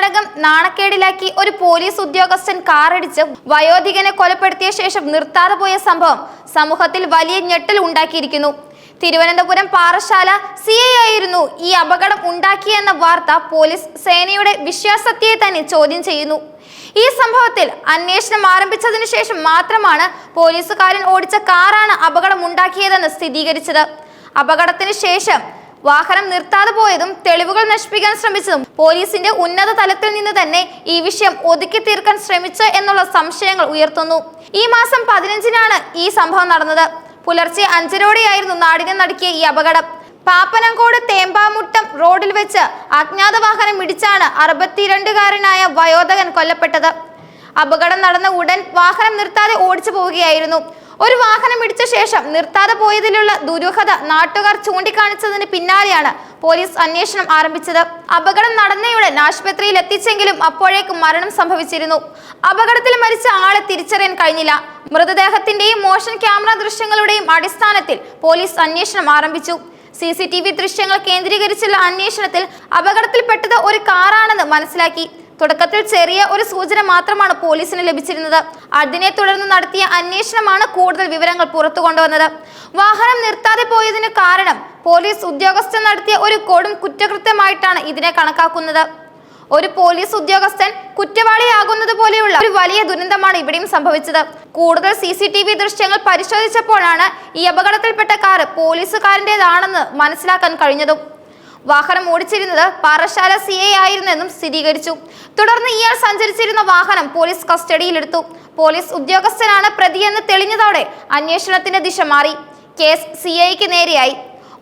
നാടകം നാണക്കേടിലാക്കി ഒരു പോലീസ് ഉദ്യോഗസ്ഥൻ കാറടിച്ച് വയോധികനെ കൊലപ്പെടുത്തിയ ശേഷം നിർത്താതെ പോയ സംഭവം സമൂഹത്തിൽ വലിയ ഞെട്ടൽ ഉണ്ടാക്കിയിരിക്കുന്നു. തിരുവനന്തപുരം പാറശാല സി ഐ ആയിരുന്നു ഈ അപകടം ഉണ്ടാക്കിയെന്ന വാർത്ത പോലീസ് സേനയുടെ വിശ്വാസത്തെ തന്നെ ചോദ്യം ചെയ്യുന്നു. ഈ സംഭവത്തിൽ അന്വേഷണം ആരംഭിച്ചതിനു ശേഷം മാത്രമാണ് പോലീസുകാരൻ ഓടിച്ച കാറാണ് അപകടം ഉണ്ടാക്കിയതെന്ന് സ്ഥിരീകരിച്ചത്. അപകടത്തിന് ശേഷം വാഹനം നിർത്താതെ പോയതും തെളിവുകൾ നശിപ്പിക്കാൻ ശ്രമിച്ചതും പോലീസിന്റെ ഉന്നത തലത്തിൽ നിന്ന് തന്നെ ഈ വിഷയം ഒതുക്കി തീർക്കാൻ ശ്രമിച്ചു എന്നുള്ള സംശയങ്ങൾ ഉയർത്തുന്നു. ഈ മാസം പതിനഞ്ചിനാണ് ഈ സംഭവം നടന്നത്. പുലർച്ചെ അഞ്ചരോടെയായിരുന്നു നാടിനെ നടുക്കിയ ഈ അപകടം. പാപ്പനങ്കോട് തേമ്പാമുട്ടം റോഡിൽ വെച്ച് അജ്ഞാത വാഹനം ഇടിച്ചാണ് അറുപത്തിരണ്ടുകാരനായ വയോധകൻ കൊല്ലപ്പെട്ടത്. അപകടം നടന്ന ഉടൻ വാഹനം നിർത്താതെ ഓടിച്ചു പോവുകയായിരുന്നു. ഒരു വാഹനം ഇടിച്ച ശേഷം നിർത്താതെ പോയതിലുള്ള ദുരൂഹത നാട്ടുകാർ ചൂണ്ടിക്കാണിച്ചതിന് പിന്നാലെയാണ് പോലീസ് അന്വേഷണം ആരംഭിച്ചത്. അപകടം നടന്നയുടൻ ആശുപത്രിയിൽ എത്തിച്ചെങ്കിലും അപ്പോഴേക്കും മരണം സംഭവിച്ചിരുന്നു. അപകടത്തിൽ മരിച്ച ആളെ തിരിച്ചറിയാൻ കഴിഞ്ഞില്ല. മൃതദേഹത്തിന്റെയും മോഷൻ ക്യാമറ ദൃശ്യങ്ങളുടെയും അടിസ്ഥാനത്തിൽ പോലീസ് അന്വേഷണം ആരംഭിച്ചു. സി സി ടി വി ദൃശ്യങ്ങൾ കേന്ദ്രീകരിച്ചുള്ള അന്വേഷണത്തിൽ അപകടത്തിൽപ്പെട്ടത് ഒരു കാറാണെന്ന് മനസ്സിലാക്കി. തുടക്കത്തിൽ ചെറിയ ഒരു സൂചന മാത്രമാണ് പോലീസിന് ലഭിച്ചിരുന്നത്. അതിനെ തുടർന്ന് നടത്തിയ അന്വേഷണമാണ് കൂടുതൽ വിവരങ്ങൾ പുറത്തു കൊണ്ടുവന്നത്. വാഹനം നിർത്താതെ പോയതിന് കാരണം പോലീസ് ഉദ്യോഗസ്ഥൻ നടത്തിയ ഒരു കൊടും കുറ്റകൃത്യമായിട്ടാണ് ഇതിനെ കണക്കാക്കുന്നത്. ഒരു പോലീസ് ഉദ്യോഗസ്ഥൻ കുറ്റവാളിയാകുന്നത് പോലെയുള്ള ഒരു വലിയ ദുരന്തമാണ് ഇവിടെയും സംഭവിച്ചത്. കൂടുതൽ സി സി ടി വി ദൃശ്യങ്ങൾ പരിശോധിച്ചപ്പോഴാണ് ഈ അപകടത്തിൽപ്പെട്ട കാർ പോലീസുകാരന്റെതാണെന്ന് മനസ്സിലാക്കാൻ കഴിഞ്ഞതും. വാഹനം ഓടിച്ചിരുന്നത് പാറശാല സി ഐ ആയിരുന്നെന്നും സ്ഥിരീകരിച്ചു. തുടർന്ന് ഇയാൾ സഞ്ചരിച്ചിരുന്ന വാഹനം പോലീസ് കസ്റ്റഡിയിലെടുത്തു. പോലീസ് ഉദ്യോഗസ്ഥനാണ് പ്രതിയെന്ന് തെളിഞ്ഞതോടെ അന്വേഷണത്തിന്റെ ദിശ മാറി. കേസ് സി ഐക്ക് നേരെയായി.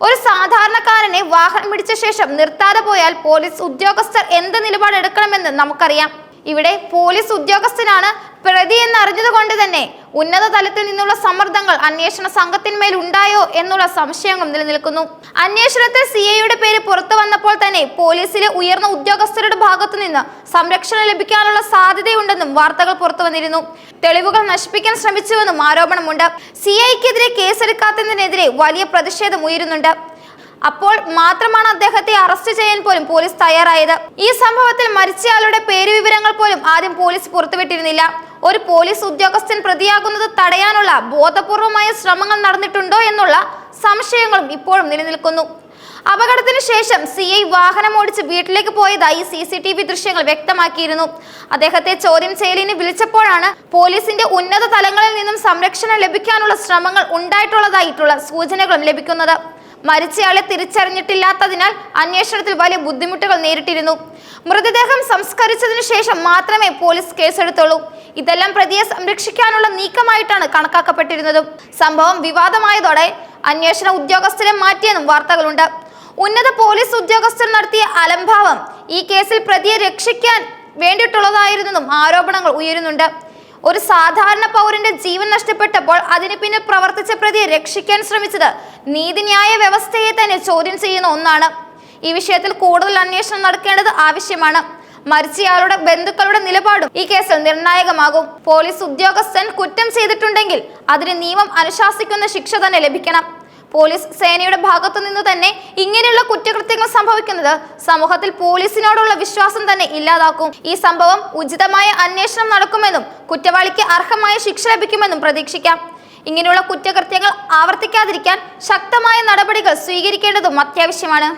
ഒരു സാധാരണക്കാരനെ വാഹനം ഇടിച്ച ശേഷം നിർത്താതെ പോയാൽ പോലീസ് ഉദ്യോഗസ്ഥർ എന്ത് നിലപാടെടുക്കണമെന്ന് നമുക്കറിയാം. ഇവിടെ പോലീസ് ഉദ്യോഗസ്ഥനാണ് പ്രതി എന്ന് അറിഞ്ഞതുകൊണ്ട് തന്നെ ഉന്നത തലത്തിൽ നിന്നുള്ള സമ്മർദ്ദങ്ങൾ അന്വേഷണ സംഘത്തിന്മേൽ ഉണ്ടായോ എന്നുള്ള സംശയങ്ങൾ നിലനിൽക്കുന്നു. അന്വേഷണത്തിൽ സി ഐയുടെ പേര് പുറത്തു വന്നപ്പോൾ തന്നെ പോലീസിലെ ഉയർന്ന ഉദ്യോഗസ്ഥരുടെ ഭാഗത്തു നിന്ന് സംരക്ഷണം ലഭിക്കാനുള്ള സാധ്യതയുണ്ടെന്നും വാർത്തകൾ പുറത്തു വന്നിരുന്നു. തെളിവുകൾ നശിപ്പിക്കാൻ ശ്രമിച്ചുവെന്നും ആരോപണമുണ്ട്. സി ഐക്കെതിരെ കേസെടുക്കാത്തതിനെതിരെ വലിയ പ്രതിഷേധം ഉയരുന്നുണ്ട്. അപ്പോൾ മാത്രമാണ് അദ്ദേഹത്തെ അറസ്റ്റ് ചെയ്യാൻ പോലും പോലീസ് തയ്യാറായത്. ഈ സംഭവത്തിൽ മരിച്ചയാളുടെ പേര് വിവരങ്ങൾ പോലും ആദ്യം പോലീസ് പുറത്തുവിട്ടിരുന്നില്ല. ഒരു പോലീസ് ഉദ്യോഗസ്ഥൻ പ്രതിയാകുന്നത് തടയാനുള്ള ബോധപൂർവമായ ശ്രമങ്ങൾ നടന്നിട്ടുണ്ടോ എന്നുള്ള സംശയങ്ങളും ഇപ്പോഴും നിലനിൽക്കുന്നു. അപകടത്തിന് ശേഷം സി ഐ വാഹനം ഓടിച്ച് വീട്ടിലേക്ക് പോയതായി സി സി ടി വി ദൃശ്യങ്ങൾ വ്യക്തമാക്കിയിരുന്നു. അദ്ദേഹത്തെ ചോദ്യം ചെയ്യലിന് വിളിച്ചപ്പോഴാണ് പോലീസിന്റെ ഉന്നത തലങ്ങളിൽ നിന്നും സംരക്ഷണം ലഭിക്കാനുള്ള ശ്രമങ്ങൾ ഉണ്ടായിട്ടുള്ളതായിട്ടുള്ള സൂചനകളും ലഭിക്കുന്നത്. മരിച്ചയാളെ തിരിച്ചറിഞ്ഞിട്ടില്ലാത്തതിനാൽ അന്വേഷണത്തിൽ വലിയ ബുദ്ധിമുട്ടുകൾ നേരിട്ടിരുന്നു. മൃതദേഹം സംസ്കരിച്ചതിനു ശേഷം മാത്രമേ പോലീസ് കേസെടുത്തുള്ളൂ. ഇതെല്ലാം പ്രതിയെ സംരക്ഷിക്കാനുള്ള നീക്കമായിട്ടാണ് കണക്കാക്കപ്പെട്ടിരുന്നതും. സംഭവം വിവാദമായതോടെ അന്വേഷണ ഉദ്യോഗസ്ഥരെ മാറ്റിയെന്നും വാർത്തകളുണ്ട്. ഉന്നത പോലീസ് ഉദ്യോഗസ്ഥർ നടത്തിയ അലംഭാവം ഈ കേസിൽ പ്രതിയെ രക്ഷിക്കാൻ വേണ്ടിയിട്ടുള്ളതായിരുന്നെന്നും ആരോപണങ്ങൾ ഉയരുന്നുണ്ട്. ഒരു സാധാരണ പൗരന്റെ ജീവൻ നഷ്ടപ്പെട്ടപ്പോൾ അതിന് പിന്നിൽ പ്രവർത്തിച്ച പ്രതിയെ രക്ഷിക്കാൻ ശ്രമിച്ചത് നീതിന്യായ വ്യവസ്ഥയെ തന്നെ ചോദ്യം ചെയ്യുന്ന ഒന്നാണ്. ഈ വിഷയത്തിൽ കൂടുതൽ അന്വേഷണം നടക്കേണ്ടത് ആവശ്യമാണ്. മരിച്ചയാളുടെ ബന്ധുക്കളുടെ നിലപാടും ഈ കേസിൽ നിർണായകമാകും. പോലീസ് ഉദ്യോഗസ്ഥൻ കുറ്റം ചെയ്തിട്ടുണ്ടെങ്കിൽ അതിന് നിയമം അനുശാസിക്കുന്ന ശിക്ഷ തന്നെ ലഭിക്കണം. പോലീസ് സേനയുടെ ഭാഗത്തു നിന്ന് തന്നെ ഇങ്ങനെയുള്ള കുറ്റകൃത്യങ്ങൾ സംഭവിക്കുന്നത് സമൂഹത്തിൽ പോലീസിനോടുള്ള വിശ്വാസം തന്നെ ഇല്ലാതാക്കും. ഈ സംഭവം ഉചിതമായ അന്വേഷണം നടക്കുമെന്നും കുറ്റവാളിക്ക് അർഹമായ ശിക്ഷ ലഭിക്കുമെന്നും പ്രതീക്ഷിക്കാം. ഇങ്ങനെയുള്ള കുറ്റകൃത്യങ്ങൾ ആവർത്തിക്കാതിരിക്കാൻ ശക്തമായ നടപടികൾ സ്വീകരിക്കേണ്ടതും അത്യാവശ്യമാണ്.